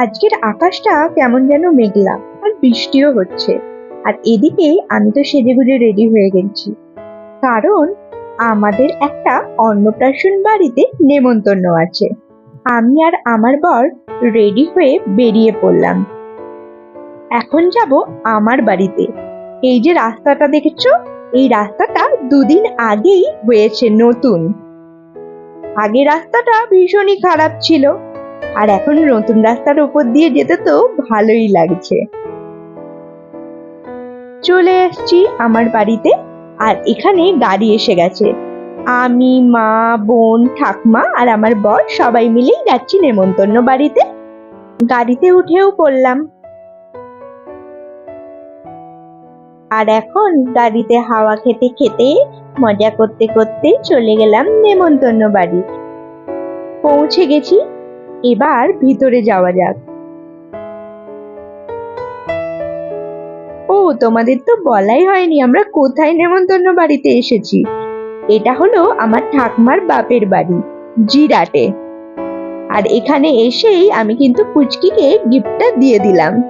আজকের আকাশটা কেমন যেন মেঘলা আর বৃষ্টিও হচ্ছে। আর এদিকে আমি তো সেজেগুজে রেডি হয়ে গেছি। কারণ আমাদের একটা অন্নপ্রাশন বাড়িতে নেমন্তন্ন আছে। আমি আর আমার বর রেডি হয়ে বেরিয়ে পড়লাম। এখন যাব আমার বাড়িতে। এই যে রাস্তাটা দেখেছ? এই রাস্তাটা দুদিন আগেই হয়েছে নতুন। আগে রাস্তাটা ভীষণই খারাপ ছিল। আর এখন নতুন রাস্তার উপর দিয়ে যেতে তো ভালোই লাগছে। চলে এসেছি আমার বাড়িতে, আর এখানে গাড়ি এসে গেছে। আমি, মা, বোন, ঠাকমা আর আমার বর সবাই মিলেই যাচ্ছি নেমন্তন্ন বাড়িতে। গাড়িতে উঠেও পড়লাম। আর এখন গাড়িতে হাওয়া খেতে খেতে, মজা করতে করতে চলে গেলাম নেমন্তন্ন বাড়ি। পৌঁছে গেছি এবার ভিতরে যাওয়া যাক। ও, তোমাদের তো বলাই হয়নি, আমরা কোথায় নেমন্তন্ন বাড়িতে এসেছি? এটা হলো আমার ঠাকমার বাপের বাড়ি, জিরাটে। আর এখানে এসেই আমি কিন্তু পুচকিকে গিফটটা দিয়ে দিলাম।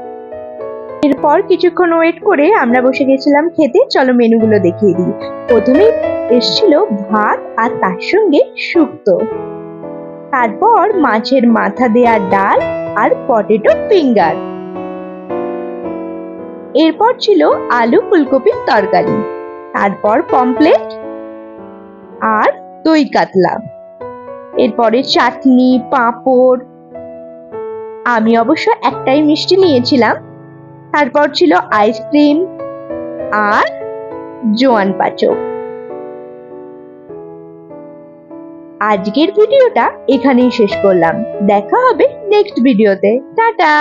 এরপর কিছুক্ষণ ওয়েট করে আমরা বসে গেছিলাম খেতে, চলো মেনুগুলো দেখিয়ে দিই। প্রথমে এসছিল ভাত আর তার সঙ্গে শুক্তো। তারপর মাছের মাথা দেওয়া ডাল আর পটেটো ফিঙ্গার। এরপর ছিল আলু ফুলকপির তরকারি, তারপর পমপ্লেট আর দই কাতলা। এরপরে চাটনি, পাঁপড়। আমি অবশ্য একটাই মিষ্টি নিয়েছিলাম, তারপর ছিল আইসক্রিম আর জোয়ান পাচক। আজকের ভিডিওটা এখানেই শেষ করলাম। দেখা হবে নেক্সট ভিডিওতে টাটা!